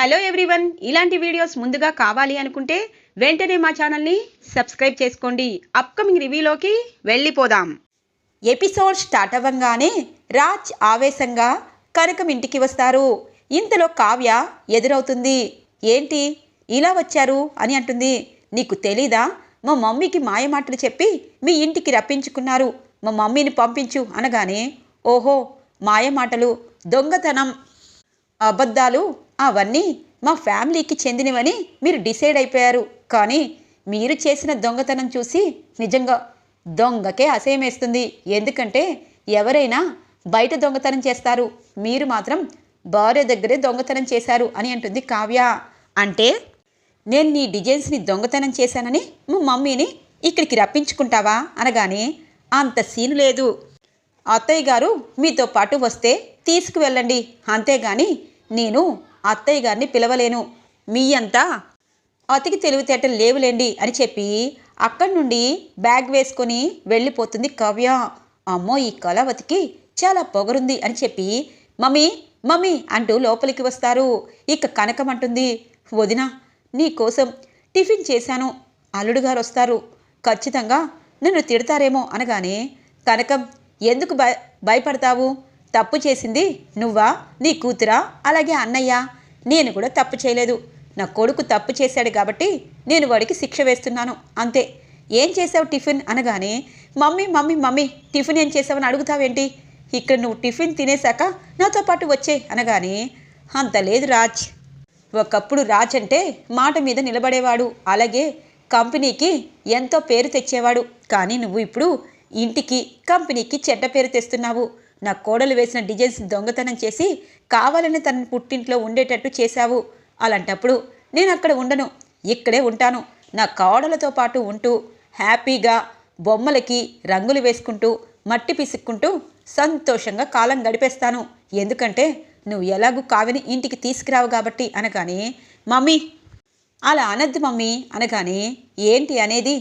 Hello everyone. ఇలాంటి videos ముందుగా కావాలి అనుకుంటే వెంటనే మా ఛానల్ని సబ్స్క్రైబ్ చేసుకోండి. అప్కమింగ్ రివ్యూలోకి వెళ్ళిపోదాం. ఎపిసోడ్ స్టార్ట్ అవ్వంగానే రాజ్ ఆవేశంగా కనకం ఇంటికి వస్తారు. ఇంతలో కావ్య ఎదురవుతుంది. ఏంటి? ఇలా వచ్చారు అని అంటుంది. నీకు తెలీదా? మా మమ్మీకి మాయమాటలు చెప్పి మీ ఇంటికి రప్పించుకున్నారు. మా మమ్మీని పంపించు అనగానే ఓహో మాయమాటలు దొంగతనం అబద్ధాలు అవన్నీ మా ఫ్యామిలీకి చెందినవని మీరు డిసైడ్ అయిపోయారు. కానీ మీరు చేసిన దొంగతనం చూసి నిజంగా దొంగకే అసహ్యమేస్తుంది ఎందుకంటే ఎవరైనా బయట దొంగతనం చేస్తారు. మీరు మాత్రం భార్య దగ్గరే దొంగతనం చేశారు అని అంటుంది కావ్య. అంటే నేను నీ డిజైన్స్ని దొంగతనం చేశానని మా మమ్మీని ఇక్కడికి రప్పించుకుంటావా? అనగానే అంత సీను లేదు. అత్తయ్య గారు మీతో పాటు వస్తే తీసుకువెళ్ళండి. అంతేగాని నేను అత్తయ్య గారిని పిలవలేను. మీ అంతా అతికి తెలివితేటలు లేవులేండి అని చెప్పి అక్కడి నుండి బ్యాగ్ వేసుకొని వెళ్ళిపోతుంది కావ్య. అమ్మో ఈ కళావతికి చాలా పొగరుంది అని చెప్పి మమ్మీ మమ్మీ అంటూ లోపలికి వస్తారు. ఇక కనకం అంటుంది వదిన నీ కోసం టిఫిన్ చేశాను. అల్లుడు గారు వస్తారు. ఖచ్చితంగా నన్ను తిడతారేమో అనగానే కనకం ఎందుకు భయ భయపడతావు? తప్పు చేసింది నువ్వా? నీ కూతురా? అలాగే అన్నయ్య. నేను కూడా తప్పు చేయలేదు. నా కొడుకు తప్పు చేశాడు కాబట్టి నేను వాడికి శిక్ష వేస్తున్నాను. అంతే. ఏం చేసావు టిఫిన్? అనగానే మమ్మీ మమ్మీ మమ్మీ టిఫిన్ ఏం చేసావని అడుగుతావేంటి? ఇక్కడ నువ్వు టిఫిన్ తినేశాక నాతో పాటు వచ్చే. అనగానే అంత లేదు రాజ్. ఒకప్పుడు రాజ్ అంటే మాట మీద నిలబడేవాడు. అలాగే కంపెనీకి ఎంతో పేరు తెచ్చేవాడు. కానీ నువ్వు ఇప్పుడు ఇంటికి కంపెనీకి చెడ్డ పేరు తెస్తున్నావు. నా కోడలు వేసిన డిజైన్స్ దొంగతనం చేసి కావాలని తన పుట్టింట్లో ఉండేటట్టు చేశావు. అలాంటప్పుడు నేను అక్కడ ఉండను. ఇక్కడే ఉంటాను. నా కోడలతో పాటు ఉంటూ హ్యాపీగా బొమ్మలకి రంగులు వేసుకుంటూ మట్టి పిసుక్కుంటూ సంతోషంగా కాలం గడిపేస్తాను. ఎందుకంటే నువ్వు ఎలాగూ కావిని ఇంటికి తీసుకురావు కాబట్టి అనగానే మమ్మీ! అలా అనద్దు మమ్మీ! అనగానే ఏంటి అనేది?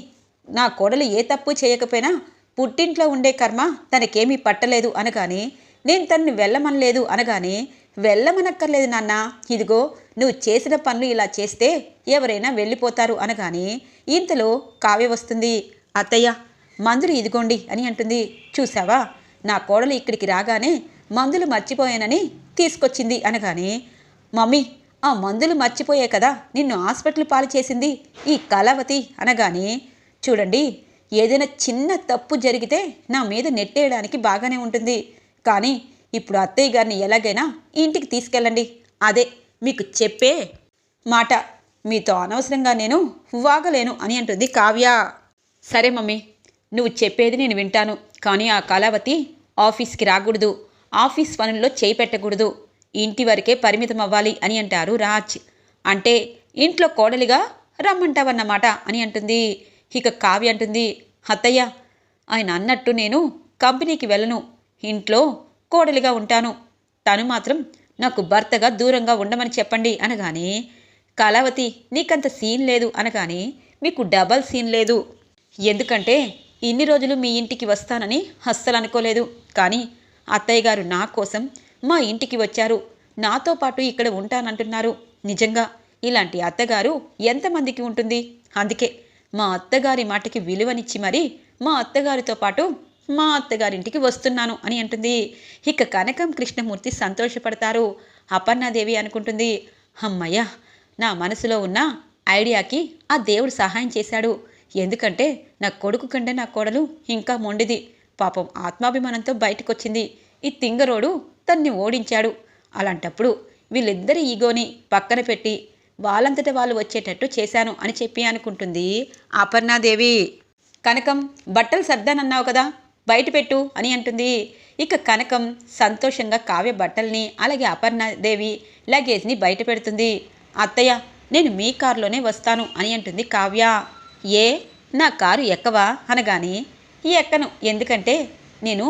నా కోడలు ఏ తప్పు చేయకపోయినా పుట్టింట్లో ఉండే కర్మ తనకేమీ పట్టలేదు అనగానే నేను తనని వెళ్ళమనలేదు అనగానే వెళ్ళమనక్కర్లేదు నాన్న ఇదిగో నువ్వు చేసిన పనులు ఇలా చేస్తే ఎవరైనా వెళ్ళిపోతారు అనగానే ఇంతలో కావ్య వస్తుంది. అత్తయ్య మందులు ఇదిగోండి అని అంటుంది. చూసావా నా కోడలు ఇక్కడికి రాగానే మందులు మర్చిపోయానని తీసుకొచ్చింది అనగానే మమ్మీ ఆ మందులు మర్చిపోయే కదా నిన్ను హాస్పిటల్ పాలు చేసింది ఈ కళావతి అనగానే చూడండి ఏదైనా చిన్న తప్పు జరిగితే నా మీద నెట్టేయడానికి బాగానే ఉంటుంది. కానీ ఇప్పుడు అత్తయ్య గారిని ఎలాగైనా ఇంటికి తీసుకెళ్ళండి. అదే మీకు చెప్పే మాట. మీతో అనవసరంగా నేను వాగలేను అని అంటుంది కావ్య. సరే మమ్మీ నువ్వు చెప్పేది నేను వింటాను. కానీ ఆ కళావతి ఆఫీస్కి రాకూడదు. ఆఫీస్ పనుల్లో చేయి పెట్టకూడదు. ఇంటి వరకే పరిమితం అవ్వాలి అని అంటారు రాజ్. అంటే ఇంట్లో కోడలిగా రమ్మంటావన్నమాట అని అంటుంది. ఇక కావ్య అంటుంది అత్తయ్య ఆయన అన్నట్టు నేను కంపెనీకి వెళ్ళను. ఇంట్లో కోడలిగా ఉంటాను. తను మాత్రం నాకు భర్తగా దూరంగా ఉండమని చెప్పండి అనగానే కళావతి నీకంత సీన్ లేదు అనగానే మీకు డబల్ సీన్ లేదు. ఎందుకంటే ఇన్ని రోజులు మీ ఇంటికి వస్తానని అస్సలు అనుకోలేదు. కానీ అత్తయ్య గారు నా కోసం మా ఇంటికి వచ్చారు. నాతో పాటు ఇక్కడ ఉంటానంటున్నారు. నిజంగా ఇలాంటి అత్తగారు ఎంతమందికి ఉంటుంది? అందుకే మా అత్తగారి మాటకి విలువనిచ్చి మరీ మా అత్తగారితో పాటు మా అత్తగారింటికి వస్తున్నాను అని అంటుంది. ఇక కనకం కృష్ణమూర్తి సంతోషపడతారు. అపర్ణాదేవి అనుకుంటుంది అమ్మయ్య నా మనసులో ఉన్న ఐడియాకి ఆ దేవుడు సహాయం చేశాడు. ఎందుకంటే నా కొడుకు కంటే నా కోడలు ఇంకా మొండిది. పాపం ఆత్మాభిమానంతో బయటకొచ్చింది. ఈ తింగరోడు తన్ని ఓడించాడు. అలాంటప్పుడు వీళ్ళిద్దరి ఈగోని పక్కన పెట్టి వాళ్ళంతట వాళ్ళు వచ్చేటట్టు చేశాను అని చెప్పి అనుకుంటుంది అపర్ణాదేవి. కనకం బట్టలు సర్దానన్నావు కదా బయట పెట్టు అని అంటుంది. ఇక కనకం సంతోషంగా కావ్య బట్టల్ని అలాగే అపర్ణాదేవి లగేజ్ని బయట పెడుతుంది. అత్తయ్య నేను మీ కారులోనే వస్తాను అని అంటుంది కావ్య. ఏ నా కారు ఎక్కవా అనగానే ఎక్కను. ఎందుకంటే నేను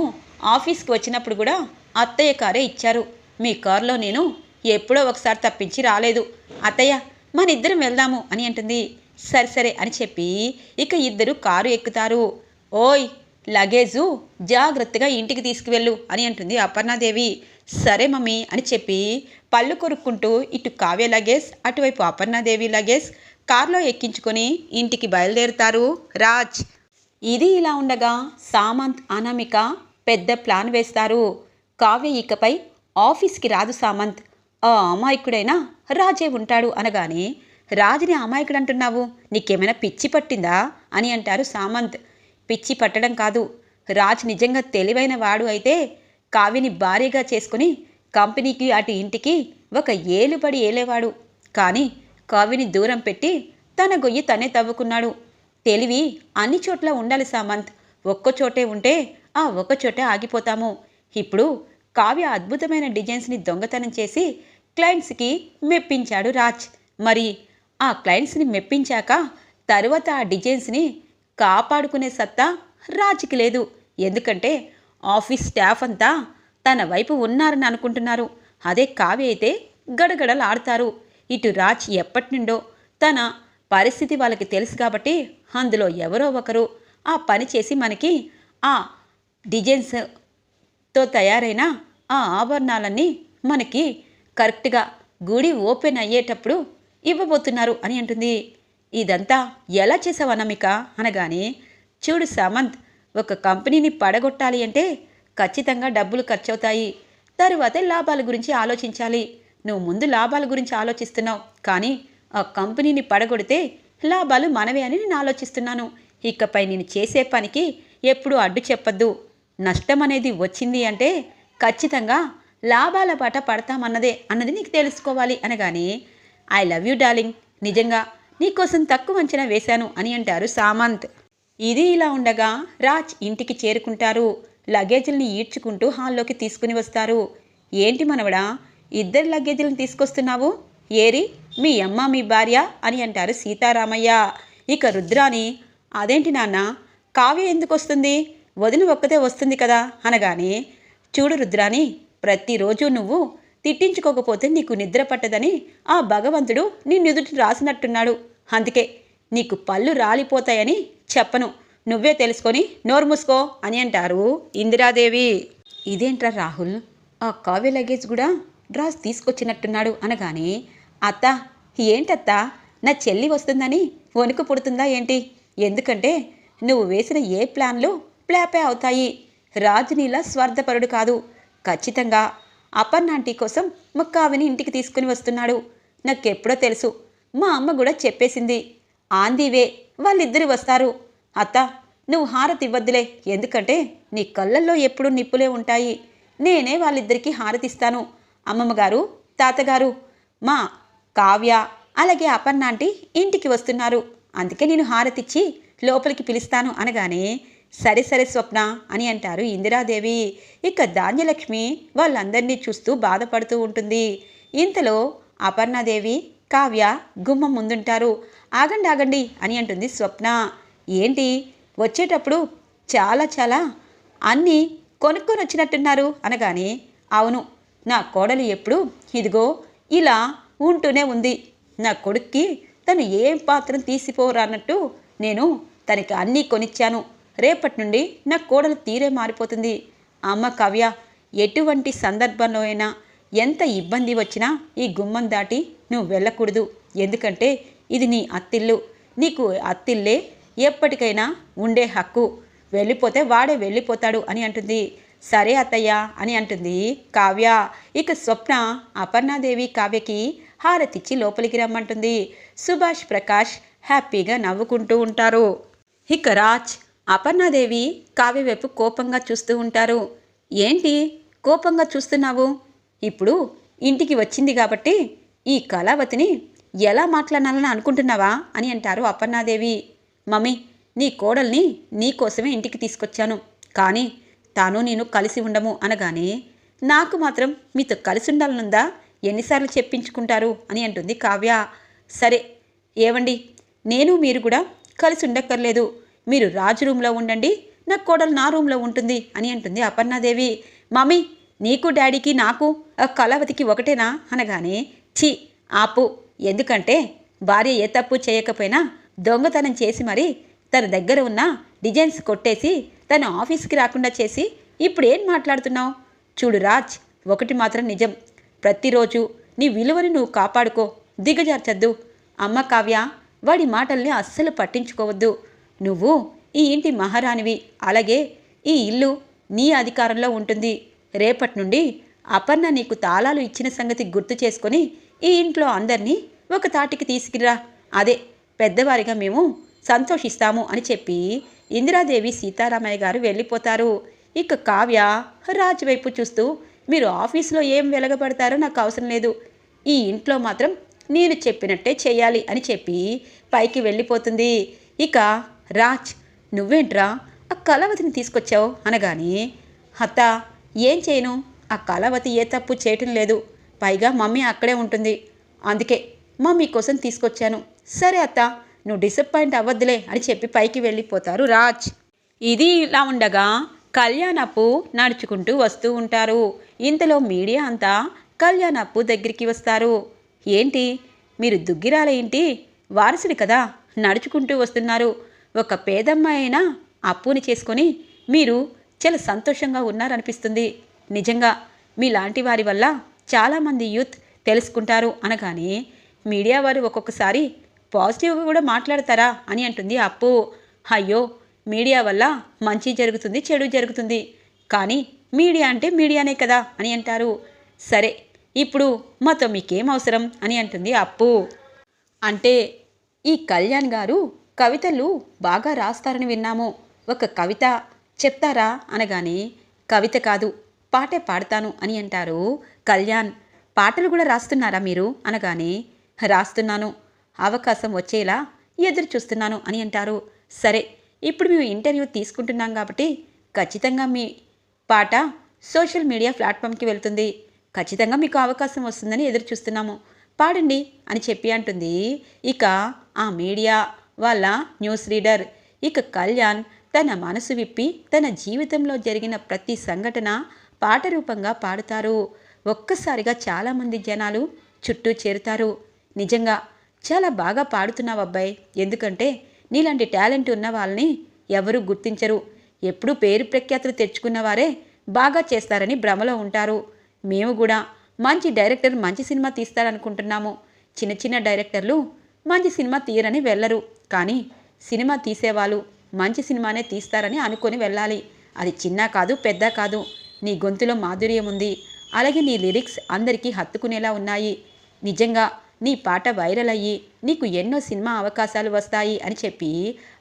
ఆఫీస్కి వచ్చినప్పుడు కూడా అత్తయ్య కారే ఇచ్చారు. మీ కారులో నేను ఎప్పుడో ఒకసారి తప్పించి రాలేదు. అత్తయ్య మన ఇద్దరం వెళ్దాము అని అంటుంది. సరే సరే అని చెప్పి ఇక ఇద్దరు కారు ఎక్కుతారు. ఓయ్ లగేజు జాగ్రత్తగా ఇంటికి తీసుకువెళ్ళు అని అంటుంది అపర్ణాదేవి. సరే మమ్మీ అని చెప్పి పళ్ళు కొరుక్కుంటూ ఇటు కావ్య లగేజ్ అటువైపు అపర్ణాదేవి లగేజ్ కారులో ఎక్కించుకొని ఇంటికి బయలుదేరుతారు. రాజ్! ఇది ఇలా ఉండగా సామంత్ అనామిక పెద్ద ప్లాన్ వేస్తారు. కావ్య ఇకపై ఆఫీస్కి రాదు సామంత్. ఆ అమాయకుడైనా రాజే ఉంటాడు అనగానే రాజుని అమాయకుడు అంటున్నావు నీకేమైనా పిచ్చి పట్టిందా? అని అంటారు సామంత్. పిచ్చి పట్టడం కాదు. రాజ్ నిజంగా తెలివైన వాడు అయితే కావ్యని భార్యగా చేసుకుని కంపెనీకి అటు ఇంటికి ఒక ఏలుబడి ఏలేవాడు. కానీ కావ్యని దూరం పెట్టి తన గొయ్యి తనే తవ్వుకున్నాడు. తెలివి అన్ని చోట్ల ఉండాలి సామంత్. ఒక్క చోటే ఉంటే ఆ ఒక్క చోటే ఆగిపోతాము. ఇప్పుడు కావ్య అద్భుతమైన డిజైన్స్ని దొంగతనం చేసి క్లయింట్స్కి మెప్పించాడు రాజ్. మరి ఆ క్లయింట్స్ని మెప్పించాక తరువాత ఆ డిజైన్స్ని కాపాడుకునే సత్తా రాజ్కి లేదు. ఎందుకంటే ఆఫీస్ స్టాఫ్ అంతా తన వైపు ఉన్నారని అనుకుంటున్నారు. అదే కావ్య అయితే గడగడలాడతారు. ఇటు రాజ్ ఎప్పటి నుండో తన పరిస్థితి వాళ్ళకి తెలుసు కాబట్టి అందులో ఎవరో ఒకరు ఆ పని చేసి మనకి ఆ డిజైన్స్ తో తయారైన ఆ ఆభరణాలన్నీ మనకి కరెక్ట్గా గుడి ఓపెన్ అయ్యేటప్పుడు ఇవ్వబోతున్నారు అని అంటుంది. ఇదంతా ఎలా చేసావు అనామిక? అనగానే చూడు సామంత్ ఒక కంపెనీని పడగొట్టాలి అంటే ఖచ్చితంగా డబ్బులు ఖర్చవుతాయి. తరువాత లాభాల గురించి ఆలోచించాలి. నువ్వు ముందు లాభాల గురించి ఆలోచిస్తున్నావు. కానీ ఆ కంపెనీని పడగొడితే లాభాలు మనవే అని నేను ఆలోచిస్తున్నాను. ఇకపై నేను చేసే పనికి ఎప్పుడూ అడ్డు చెప్పొద్దు. నష్టం అనేది వచ్చింది అంటే ఖచ్చితంగా లాభాల బాట పడతామన్నదే అన్నది నీకు తెలుసుకోవాలి అనగానే ఐ లవ్ యూ డార్లింగ్ నిజంగా నీకోసం తక్కువ అంచనా వేశాను అని అంటారు సామంత్. ఇది ఇలా ఉండగా రాజ్ ఇంటికి చేరుకుంటారు. లగేజీల్ని ఈడ్చుకుంటూ హాల్లోకి తీసుకుని వస్తారు. ఏంటి మనవడా ఇద్దరు లగేజీలను తీసుకొస్తున్నావు? ఏరి మీ అమ్మ మీ భార్య అని అంటారు సీతారామయ్య. ఇక రుద్రాని అదేంటి నాన్న కావ్య ఎందుకు వస్తుంది వదిన ఒక్కతే వస్తుంది కదా అనగానే చూడు రుద్రాని ప్రతిరోజు నువ్వు తిట్టించుకోకపోతే నీకు నిద్ర పట్టదని ఆ భగవంతుడు నిన్నెదుటి రాసినట్టున్నాడు. అందుకే నీకు పళ్ళు రాలిపోతాయని చెప్పను. నువ్వే తెలుసుకొని నోరు మూసుకో అని అంటారు ఇందిరాదేవి. ఇదేంట్రా రాహుల్? ఆ కావ్య లగేజ్ కూడా డ్రాస్ తీసుకొచ్చినట్టున్నాడు అనగానే అత్త ఏంటత్తా? నా చెల్లి వస్తుందని వణుకు పుడుతుందా ఏంటి? ఎందుకంటే నువ్వు వేసిన ఏ ప్లాన్లు ప్లాపే అవుతాయి. రాజునీలా స్వార్థపరుడు కాదు. ఖచ్చితంగా అపర్ణాంటీ కోసం మా కావిని ఇంటికి తీసుకుని వస్తున్నాడు. నాకెప్పుడో తెలుసు. మా అమ్మ కూడా చెప్పేసింది. ఆందీవే వాళ్ళిద్దరు వస్తారు. అత్త నువ్వు హారతి ఇవ్వద్దులే. ఎందుకంటే నీ కళ్ళల్లో ఎప్పుడూ నిప్పులే ఉంటాయి. నేనే వాళ్ళిద్దరికీ హారతిస్తాను. అమ్మమ్మగారు తాతగారు మా కావ్య అలాగే అపర్ణాంటి ఇంటికి వస్తున్నారు. అందుకే నేను హారతిచ్చి లోపలికి పిలుస్తాను అనగానే సరే సరే స్వప్న అని అంటారు ఇందిరాదేవి. ఇక ధాన్యలక్ష్మి వాళ్ళందరినీ చూస్తూ బాధపడుతూ ఉంటుంది. ఇంతలో అపర్ణాదేవి కావ్య గుమ్మం ముందుంటారు. ఆగండి ఆగండి అని అంటుంది స్వప్న. ఏంటి? వచ్చేటప్పుడు చాలా చాలా అన్నీ కొనుక్కొని వచ్చినట్టున్నారు అనగానే అవును నా కోడలు ఎప్పుడు ఇదిగో ఇలా ఉంటూనే ఉంది. నా కొడుక్కి తను ఏం పాత్రం తీసిపోరన్నట్టు నేను తనకి అన్నీ కొనిచ్చాను. రేపటి నుండి నా కోడలు తీరే మారిపోతుంది. అమ్మ కవ్య ఎటువంటి సందర్భంలో అయినా ఎంత ఇబ్బంది వచ్చినా ఈ గుమ్మం దాటి నువ్వు వెళ్ళకూడదు. ఎందుకంటే ఇది నీ అత్తిల్లు. నీకు అత్తిల్లే ఎప్పటికైనా ఉండే హక్కు. వెళ్ళిపోతే వాడే వెళ్ళిపోతాడు అని అంటుంది. సరే అత్తయ్య అని అంటుంది కావ్య. ఇక స్వప్న అపర్ణాదేవి కావ్యకి హారతిచ్చి లోపలికి రమ్మంటుంది. సుభాష్ ప్రకాష్ హ్యాపీగా నవ్వుకుంటూ ఉంటారు. ఇక రాజ్ అపర్ణాదేవి కావ్య వైపు కోపంగా చూస్తూ ఉంటారు. ఏంటి? కోపంగా చూస్తున్నావు? ఇప్పుడు ఇంటికి వచ్చింది కాబట్టి ఈ కళావతిని ఎలా మాట్లాడాలని అనుకుంటున్నావా? అని అంటారు అపర్ణాదేవి. మమ్మీ నీ కోడల్ని నీకోసమే ఇంటికి తీసుకొచ్చాను. కానీ తాను నేను కలిసి ఉండము అనగానే నాకు మాత్రం మీతో కలిసి ఉండాలనుందా? ఎన్నిసార్లు చెప్పించుకుంటారు అని అంటుంది కావ్య. సరే ఏవండి? నేను మీరు కూడా కలిసి ఉండక్కర్లేదు. మీరు రాజు రూమ్లో ఉండండి నా కోడలు నా రూమ్లో ఉంటుంది అని అంటుంది అపర్ణాదేవి. మమ్మీ నీకు డాడీకి నాకు ఆ కళావతికి ఒకటేనా? అనగానే ఛీ ఆపు. ఎందుకంటే భార్య ఏ తప్పు చేయకపోయినా దొంగతనం చేసి మరి తన దగ్గర ఉన్న డిజైన్స్ కొట్టేసి తన ఆఫీస్కి రాకుండా చేసి ఇప్పుడు ఏం మాట్లాడుతున్నావు? చూడు రాజ్ ఒకటి మాత్రం నిజం. ప్రతిరోజు నీ విలువని నువ్వు కాపాడుకో దిగజార్చద్దు. అమ్మ కావ్య వాడి మాటల్ని అస్సలు పట్టించుకోవద్దు. నువ్వు ఈ ఇంటి మహారాణివి. అలాగే ఈ ఇల్లు నీ అధికారంలో ఉంటుంది. రేపటి నుండి అపర్ణ నీకు తాళాలు ఇచ్చిన సంగతి గుర్తు చేసుకొని ఈ ఇంట్లో అందరినీ ఒక తాటికి తీసుకురా. అదే పెద్దవారిగా మేము సంతోషిస్తాము అని చెప్పి ఇందిరాదేవి సీతారామయ్య గారు వెళ్ళిపోతారు. ఇక కావ్య రాజు వైపు చూస్తూ మీరు ఆఫీస్లో ఏం వెలగబడతారో నాకు అవసరం లేదు. ఈ ఇంట్లో మాత్రం నేను చెప్పినట్టే చేయాలి అని చెప్పి పైకి వెళ్ళిపోతుంది. ఇక రాజ్ నువ్వేంట్రా ఆ కళావతిని తీసుకొచ్చావు? అనగానే అత్త ఏం చేయను? ఆ కళావతి ఏ తప్పు చేయటం లేదు. పైగా మమ్మీ అక్కడే ఉంటుంది. అందుకే మమ్మీ కోసం తీసుకొచ్చాను. సరే అత్త నువ్వు డిసప్పాయింట్ అవ్వద్దులే అని చెప్పి పైకి వెళ్ళిపోతారు రాజ్. ఇది ఇలా ఉండగా కళ్యాణప్పు నడుచుకుంటూ వస్తూ ఉంటారు. ఇంతలో మీడియా అంతా కళ్యాణప్పు దగ్గరికి వస్తారు. ఏంటి? మీరు దుగ్గిరాల ఏంటి? వారసుడి కదా? నడుచుకుంటూ వస్తున్నారు. ఒక పేదమ్మాయి అయినా అప్పుని చేసుకొని మీరు చాలా సంతోషంగా ఉన్నారనిపిస్తుంది. నిజంగా మీలాంటి వారి వల్ల చాలామంది యూత్ తెలుసుకుంటారు అనగానే మీడియా వారు ఒక్కొక్కసారి పాజిటివ్గా కూడా మాట్లాడతారా అని అంటుంది అప్పు. అయ్యో మీడియా వల్ల మంచి జరుగుతుంది చెడు జరుగుతుంది. కానీ మీడియా అంటే మీడియానే కదా అని అంటారు. సరే ఇప్పుడు మాతో మీకేం అవసరం అని అంటుంది అప్పు. అంటే ఈ కళ్యాణ్ గారు కవితలు బాగా రాస్తారని విన్నాము. ఒక కవిత చెప్తారా? అనగానే కవిత కాదు పాటే పాడతాను అని అంటారు కళ్యాణ్. పాటలు కూడా రాస్తున్నారా మీరు? అనగానే రాస్తున్నాను. అవకాశం వచ్చేలా ఎదురు చూస్తున్నాను అని అంటారు. సరే ఇప్పుడు మేము ఇంటర్వ్యూ తీసుకుంటున్నాం కాబట్టి ఖచ్చితంగా మీ పాట సోషల్ మీడియా ప్లాట్ఫామ్కి వెళ్తుంది. ఖచ్చితంగా మీకు అవకాశం వస్తుందని ఎదురు చూస్తున్నాము. పాడండి అని చెప్పి అంటుంది. ఇక ఆ మీడియా వాళ్ళ న్యూస్ రీడర్. ఇక కళ్యాణ్ తన మనసు విప్పి తన జీవితంలో జరిగిన ప్రతి సంఘటన పాట రూపంగా పాడుతారు. ఒక్కసారిగా చాలామంది జనాలు చుట్టూ చేరుతారు. నిజంగా చాలా బాగా పాడుతున్నావు అబ్బాయి. ఎందుకంటే నీలాంటి టాలెంట్ ఉన్న వాళ్ళని ఎవరూ గుర్తించరు. ఎప్పుడూ పేరు ప్రఖ్యాతులు తెచ్చుకున్నవారే బాగా చేస్తారని భ్రమలో ఉంటారు. మేము కూడా మంచి డైరెక్టర్ మంచి సినిమా తీస్తారనుకుంటున్నాము. చిన్న చిన్న డైరెక్టర్లు మంచి సినిమా తీయరని వెళ్ళరు. కానీ సినిమా తీసేవాళ్ళు మంచి సినిమానే తీస్తారని అనుకొని వెళ్ళాలి. అది చిన్న కాదు పెద్ద కాదు. నీ గొంతులో మాధుర్యం ఉంది. అలాగే నీ లిరిక్స్ అందరికీ హత్తుకునేలా ఉన్నాయి. నిజంగా నీ పాట వైరల్ అయ్యి నీకు ఎన్నో సినిమా అవకాశాలు వస్తాయి అని చెప్పి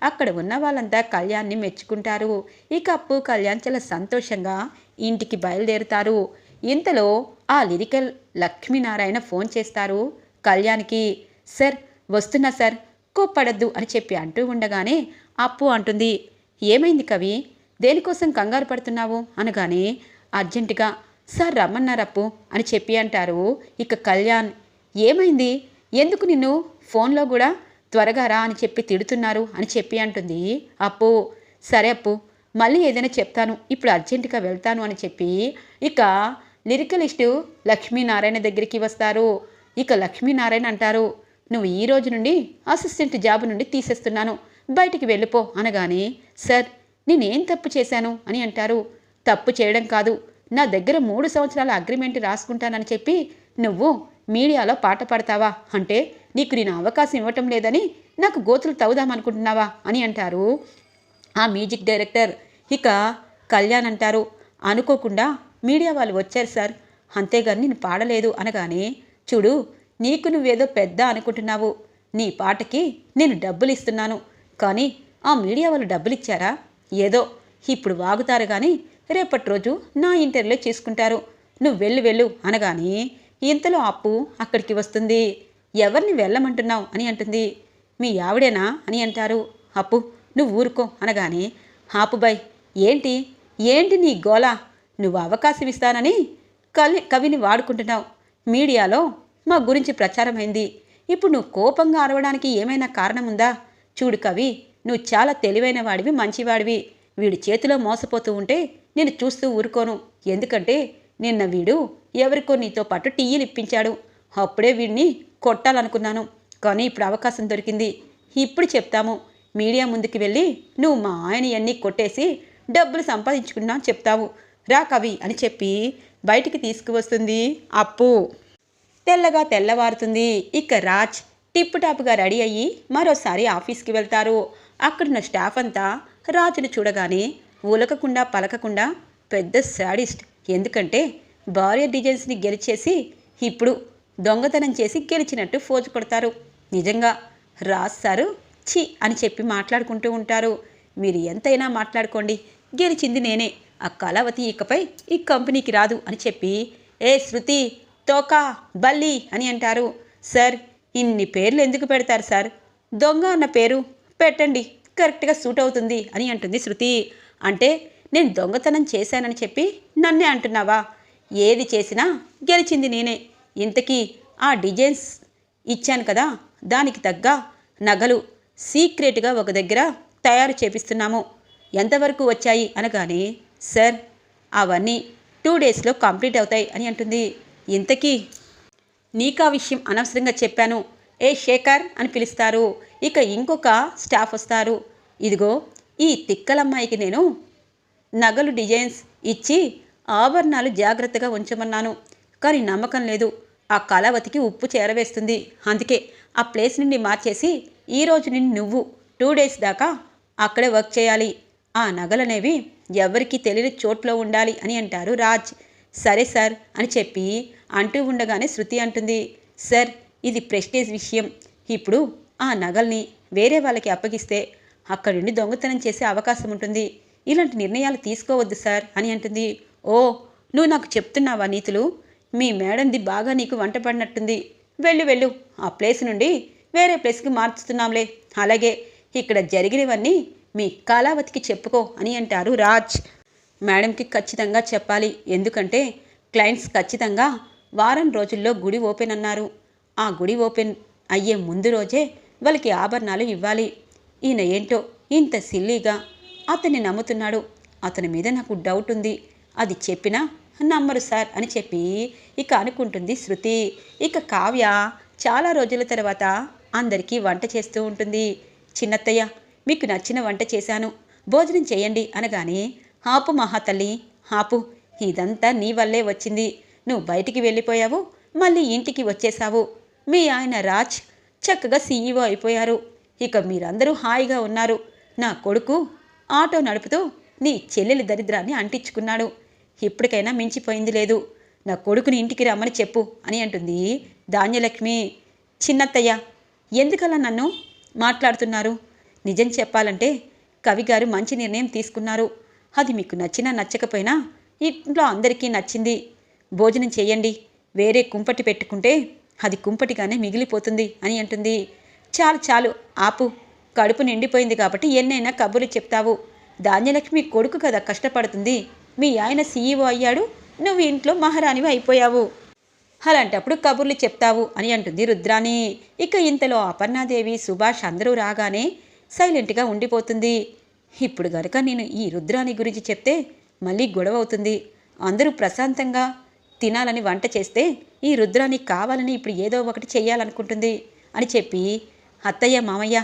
అక్కడ ఉన్న వాళ్ళంతా కళ్యాణ్ని మెచ్చుకుంటారు. ఇక అప్పు కళ్యాణ్ చాలా సంతోషంగా ఇంటికి బయలుదేరుతారు. ఇంతలో ఆ లిరికల్ లక్ష్మీనారాయణ ఫోన్ చేస్తారు కళ్యాణ్కి. సార్ వస్తున్నా సార్. కోప్పడద్దు అని చెప్పి అంటూ ఉండగానే అప్పు అంటుంది. ఏమైంది కవి? దేనికోసం కంగారు పడుతున్నావు? అనగానే అర్జెంటుగా సార్ రమ్మన్నారు అప్పు అని చెప్పి అంటారు. ఇక కళ్యాణ్ ఏమైంది? ఎందుకు నిన్ను? ఫోన్లో కూడా త్వరగా రా అని చెప్పి తిడుతున్నారు అని చెప్పి అంటుంది అప్పు. సరే అప్పు మళ్ళీ ఏదైనా చెప్తాను. ఇప్పుడు అర్జెంటుగా వెళ్తాను అని చెప్పి ఇక లిరికలిస్టు లక్ష్మీనారాయణ దగ్గరికి వస్తారు. ఇక లక్ష్మీనారాయణ అంటారు నువ్వు ఈ రోజు నుండి అసిస్టెంట్ జాబ్ నుండి తీసేస్తున్నాను. బయటికి వెళ్ళిపో అనగానే సార్ నేనేం తప్పు చేశాను? అని అంటారు. తప్పు చేయడం కాదు. నా దగ్గర మూడు సంవత్సరాల అగ్రిమెంట్ రాసుకుంటానని చెప్పి నువ్వు మీడియాలో పాట పాడతావా? అంటే నీకు నేను అవకాశం ఇవ్వటం లేదని నాకు గోతులు తవ్వుదామనుకుంటున్నావా అని అంటారు. ఆ మ్యూజిక్ డైరెక్టర్ ఇక కళ్యాణ్ అంటారు. అనుకోకుండా మీడియా వాళ్ళు వచ్చారు సార్. అంతేగాని నేను పాడలేదు. అనగానే చూడు నీకు నువ్వేదో పెద్ద అనుకుంటున్నావు. నీ పాటకి నేను డబ్బులు ఇస్తున్నాను కానీ ఆ మీడియా వాళ్ళు డబ్బులు ఇచ్చారా ఏదో ఇప్పుడు వాగుతారు కానీ రేపటి రోజు నా ఇంటర్వ్యూలో చేసుకుంటారు. నువ్వు వెళ్ళు వెళ్ళు అనగానే ఇంతలో అప్పు అక్కడికి వస్తుంది. ఎవరిని వెళ్ళమంటున్నావు అని అంటుంది. మీ ఆవిడేనా అని అంటారు. అప్పు నువ్వు ఊరుకో అనగానే ఆపుబాయ్ ఏంటి? ఏంటి నీ గోళ నువ్వు అవకాశం ఇస్తానని కవి కవిని వాడుకుంటున్నావు. మీడియాలో మా గురించి ప్రచారమైంది. ఇప్పుడు నువ్వు కోపంగా అరవడానికి ఏమైనా కారణం ఉందా చూడు కవి నువ్వు చాలా తెలివైన వాడివి మంచివాడివి. వీడి చేతిలో మోసపోతూ ఉంటే నేను చూస్తూ ఊరుకోను. ఎందుకంటే నిన్న వీడు ఎవరికో నీతో పాటు టీయీలు ఇప్పించాడు. అప్పుడే వీడిని కొట్టాలనుకున్నాను. కానీ ఇప్పుడు అవకాశం దొరికింది. ఇప్పుడు చెప్తాము. మీడియా ముందుకు వెళ్ళి నువ్వు మా ఆయన అన్నీ కొట్టేసి డబ్బులు సంపాదించుకున్నా చెప్తావు. రా కవి అని చెప్పి బయటికి తీసుకువస్తుంది అప్పు. తెల్లగా తెల్లవారుతుంది. ఇక రాజ్ టిప్ టాప్గా రెడీ అయ్యి మరోసారి ఆఫీస్కి వెళ్తారు. అక్కడున్న స్టాఫ్ అంతా రాజును చూడగానే ఉలకకుండా పలకకుండా పెద్ద శాడిస్ట్. ఎందుకంటే భార్య డిజైన్స్ని గెలిచేసి ఇప్పుడు దొంగతనం చేసి గెలిచినట్టు ఫోజు కొడతారు. నిజంగా రాజ్ సారు ఛీ అని చెప్పి మాట్లాడుకుంటూ ఉంటారు. మీరు ఎంతైనా మాట్లాడుకోండి. గెలిచింది నేనే. ఆ కళావతి ఇకపై ఈ కంపెనీకి రాదు అని చెప్పి ఏ శృతి తోకా బల్లి అని అంటారు. సార్ ఇన్ని పేర్లు ఎందుకు పెడతారు సార్? దొంగ అన్న పేరు పెట్టండి కరెక్ట్గా సూట్ అవుతుంది అని అంటుంది శృతి. అంటే నేను దొంగతనం చేశానని చెప్పి నన్నే అంటున్నావా? ఏది చేసినా గెలిచింది నేనే. ఇంతకీ ఆ డిజైన్స్ ఇచ్చాను కదా దానికి తగ్గ నగలు సీక్రెట్గా ఒక దగ్గర తయారు చేపిస్తున్నాము. ఎంతవరకు వచ్చాయి? అనగానే సార్ అవన్నీ టూ డేస్లో కంప్లీట్ అవుతాయి అని అంటుంది. ఇంతకీ నీకా విషయం అనవసరంగా చెప్పాను. ఏ శేఖర్ అని పిలుస్తారు. ఇక ఇంకొక స్టాఫ్ వస్తారు. ఇదిగో ఈ తిక్కలమ్మాయికి నేను నగలు డిజైన్స్ ఇచ్చి ఆభరణాలు జాగ్రత్తగా ఉంచమన్నాను. కానీ నమ్మకం లేదు. ఆ కళావతికి ఉప్పు చేరవేస్తుంది. అందుకే ఆ ప్లేస్ నుండి మార్చేసి ఈ రోజు నుండి నువ్వు టూ డేస్ దాకా అక్కడే వర్క్ చేయాలి. ఆ నగలనేవి ఎవరికీ తెలియని చోట్లో ఉండాలి అని అంటారు రాజ్. సరే సార్ అని చెప్పి అంటూ ఉండగానే శృతి అంటుంది సార్ ఇది ప్రెస్టేజ్ విషయం. ఇప్పుడు ఆ నగల్ని వేరే వాళ్ళకి అప్పగిస్తే అక్కడి నుండి దొంగతనం చేసే అవకాశం ఉంటుంది. ఇలాంటి నిర్ణయాలు తీసుకోవద్దు సార్ అని అంటుంది. ఓ నువ్వు నాకు చెప్తున్నావా నీతులు? మీ మేడంది బాగా నీకు వంట పడినట్టుంది. వెళ్ళు వెళ్ళు. ఆ ప్లేస్ నుండి వేరే ప్లేస్కి మార్చుతున్నాంలే అలాగే ఇక్కడ జరిగినవన్నీ మీ కళావతికి చెప్పుకో అని అంటారు రాజ్. మేడంకి ఖచ్చితంగా చెప్పాలి. ఎందుకంటే క్లయింట్స్ ఖచ్చితంగా వారం రోజుల్లో గుడి ఓపెన్ అన్నారు. ఆ గుడి ఓపెన్ అయ్యే ముందు రోజే వాళ్ళకి ఆభరణాలు ఇవ్వాలి. ఈయన ఏంటో ఇంత సిల్లీగా అతన్ని నమ్ముతున్నాడు. అతని మీద నాకు డౌట్ ఉంది. అది చెప్పినా నమ్మరు సార్ అని చెప్పి ఇక అనుకుంటుంది శృతి. ఇక కావ్య చాలా రోజుల తర్వాత అందరికీ వంట చేస్తూ ఉంటుంది. చిన్నత్తయ్య మీకు నచ్చిన వంట చేశాను. భోజనం చేయండి అనగానే హాపు మహాతల్లి హాపు ఇదంతా నీ వల్లే వచ్చింది. నువ్వు బయటికి వెళ్ళిపోయావు మళ్ళీ ఇంటికి వచ్చేశావు. మీ ఆయన రాజ్ చక్కగా సీఈఓ అయిపోయారు. ఇక మీరందరూ హాయిగా ఉన్నారు. నా కొడుకు ఆటో నడుపుతూ నీ చెల్లెలి దరిద్రాన్ని అంటించుకున్నాడు. ఇప్పటికైనా మించిపోయింది లేదు. నా కొడుకుని ఇంటికి రమ్మని చెప్పు అని అంటుంది ధాన్యలక్ష్మి. చిన్నత్తయ్య ఎందుకలా నన్ను మాట్లాడుతున్నారు? నిజం చెప్పాలంటే కవి గారు మంచి నిర్ణయం తీసుకున్నారు. అది మీకు నచ్చినా నచ్చకపోయినా ఇంట్లో అందరికీ నచ్చింది. భోజనం చేయండి. వేరే కుంపటి పెట్టుకుంటే అది కుంపటిగానే మిగిలిపోతుంది అని అంటుంది. చాలు చాలు ఆపు. కడుపు నిండిపోయింది కాబట్టి ఎన్నైనా కబుర్లు చెప్తావు. ధాన్యలక్ష్మి కొడుకు కదా కష్టపడుతుంది. మీ ఆయన సీఈఓ అయ్యాడు. నువ్వు ఇంట్లో మహారాణివి అయిపోయావు. అలాంటప్పుడు కబుర్లు చెప్తావు అని అంటుంది రుద్రాణి. ఇక ఇంతలో అపర్ణాదేవి సుభాష్ అందరూ రాగానే సైలెంట్గా ఉండిపోతుంది. ఇప్పుడు గనక నేను ఈ రుద్రాణి గురించి చెప్తే మళ్ళీ గొడవ అవుతుంది. అందరూ ప్రశాంతంగా తినాలని వంట చేస్తే ఈ రుద్రానికి కావాలని ఇప్పుడు ఏదో ఒకటి చెయ్యాలనుకుంటుంది అని చెప్పి అత్తయ్య మామయ్య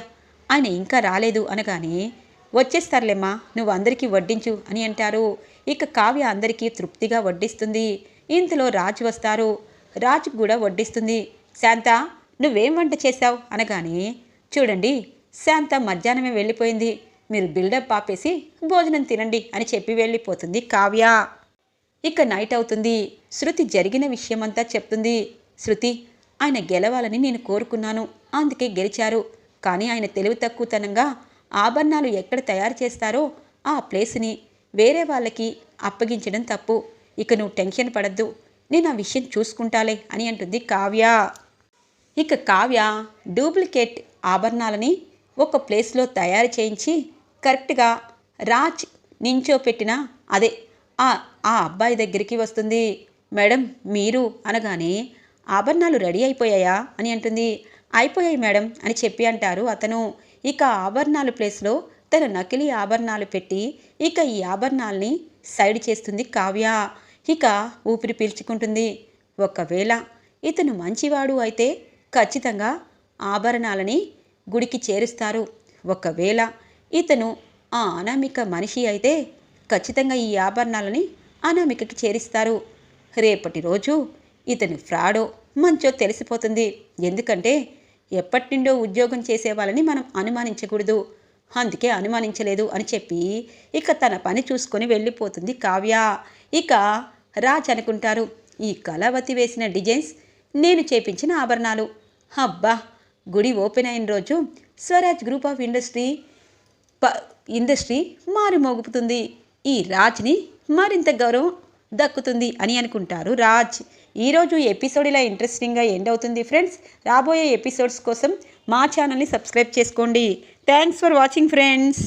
ఆయన ఇంకా రాలేదు అనగానే వచ్చేస్తారులేమ్మా నువ్వు అందరికీ వడ్డించు అని అంటారు. ఇక కావ్య అందరికీ తృప్తిగా వడ్డిస్తుంది. ఇంతలో రాజు వస్తారు. రాజు కూడా వడ్డిస్తుంది. శాంత నువ్వేం వంట చేశావు? అనగానే చూడండి శాంత మధ్యాహ్నమే వెళ్ళిపోయింది. మీరు బిల్డప్ ఆపేసి భోజనం తినండి అని చెప్పి వెళ్ళిపోతుంది కావ్య. ఇక నైట్ అవుతుంది. శృతి జరిగిన విషయమంతా చెప్తుంది. శృతి ఆయన గెలవాలని నేను కోరుకున్నాను. అందుకే గెలిచారు. కానీ ఆయన తెలివి తక్కువతనంగా ఆభరణాలు ఎక్కడ తయారు చేస్తారో ఆ ప్లేస్ని వేరే వాళ్ళకి అప్పగించడం తప్పు. ఇక నువ్వు టెన్షన్ పడద్దు. నేను ఆ విషయం చూసుకుంటాలే అని అంటుంది కావ్య. ఇక కావ్య డూప్లికేట్ ఆభరణాలని ఒక ప్లేస్లో తయారు చేయించి కరెక్ట్గా రాజ్ నించోపెట్టిన అదే ఆ ఆ అబ్బాయి దగ్గరికి వస్తుంది. మేడం మీరు అనగానే ఆభరణాలు రెడీ అయిపోయాయా? అని అంటుంది. అయిపోయాయి మేడం అని చెప్పి అంటారు అతను. ఇక ఆభరణాలు ప్లేస్లో తన నకిలీ ఆభరణాలు పెట్టి ఇక ఈ ఆభరణాలని సైడ్ చేస్తుంది కావ్య. ఇక ఊపిరి పీల్చుకుంటుంది. ఒకవేళ ఇతను మంచివాడు అయితే ఖచ్చితంగా ఆభరణాలని గుడికి చేరుస్తారు. ఒకవేళ ఇతను ఆ అనామిక మనిషి అయితే ఖచ్చితంగా ఈ ఆభరణాలని అనామికకి చేరిస్తారు. రేపటి రోజు ఇతను ఫ్రాడో మంచో తెలిసిపోతుంది. ఎందుకంటే ఎప్పటి నుండో ఉద్యోగం చేసే వాళ్ళని మనం అనుమానించకూడదు. అందుకే అనుమానించలేదు అని చెప్పి ఇక తన పని చూసుకొని వెళ్ళిపోతుంది కావ్య. ఇక రాజ్ అనుకుంటారు ఈ కళావతి వేసిన డిజైన్స్ నేను చేపించిన ఆభరణాలు. అబ్బా! గుడి ఓపెన్ అయిన రోజు స్వరాజ్ గ్రూప్ ఆఫ్ ఇండస్ట్రీ ప ఇండస్ట్రీ మారుమోగుపుతుంది ఈ రాజ్ని మరింత గౌరవం దక్కుతుంది అని అనుకుంటారు రాజ్. ఈరోజు ఎపిసోడ్ ఇలా ఇంట్రెస్టింగ్గా ఎండ్ అవుతుంది ఫ్రెండ్స్ రాబోయే ఎపిసోడ్స్ కోసం మా ఛానల్ని సబ్స్క్రైబ్ చేసుకోండి. Thanks for watching friends